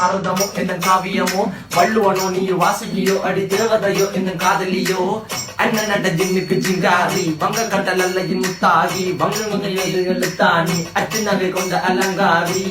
பாரதமோ என்ன காவியமோ வள்ளுவனோ நீ வாசுகியோ அடி தேவதையோ என்ன காதலியோ. அண்ணன் நட ஜின்னுக்கு ஜிங்காரி வங்க கடல் அல்லையின் முத்தாகி வங்க எழுத்தாணி அச்சு நகை கொண்ட அலங்காரி.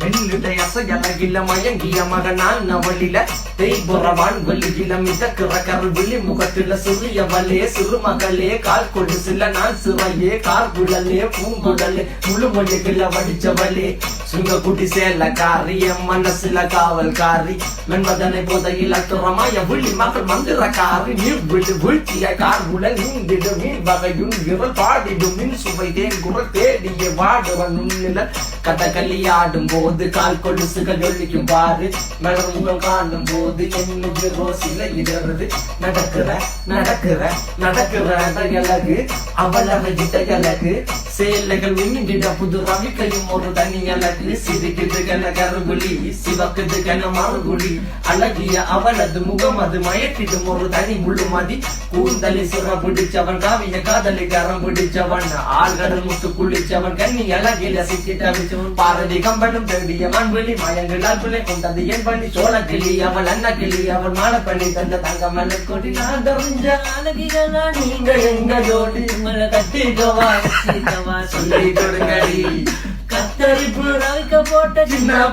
மெல்லிடை அசையலகில மயங்கிய மகனான் நவளில தேய்புறவான் வெளியில மிதக்கிற கருவிழி முகத்தில சிறிய சிறுமகளே கால் கொடு நான் சிறையே கார்குழலே பூங்குழலே முழுமொழிகள வடிச்சவளே சுங்க குட்டி சேலக்காரி என் மனசுல காவல்காரி மென்பதனை போதையில் அத்துறமாய விழி மகள் மந்திரக்காரி நீர் விழி வீழ்ச்சிய கார்குழல் நீந்திடும் மீன் வகையுன் விரல் பாடிடும் மின் சுவை தேன் குரல் தேடிய வாடுவன் உன்னில கதகளி ஆடும் போது கால் கொலுசுகள் ஒழிக்கும் பாரு. மலர்முகம் காணும் போது என்னுக்கு ரோசில இடறது. நடக்கிற நடக்கிற நடக்கிற அழகு அவளவை அழகு சேலைகள் மின்னிட புது ரவிக்கையும் ஒரு தனி அழகு. சிரிக்குது கன கருகுலி சிவக்குது கன மறுகுலி அழகிய அவளது முகம் அது மயக்கிடும் ஒரு தனி முழுமதி. கூந்தலி சுர பிடிச்சவன் காவிய காதலி கரம் பிடிச்சவன் ஆழ்கடல் முத்து குளிச்சவன் கண்ணி அழகில சிக்கிட்ட பாரதி கம்பனும் தேடிய மண்வெளி மயங்களால் பிள்ளை கொண்டது என் பண்ணி சோழ கிளி அவள் அண்ணா கிளி அவள் மாலை பண்ணி தந்த தங்க மலர் கொடி. நான் தெரிஞ்ச அழகிகளா நீங்க எங்க ஜோடி உங்களை கட்டிக்கவா சொல்லி கொடுங்கடி. கத்தரிப்பு போட்ட சின்ன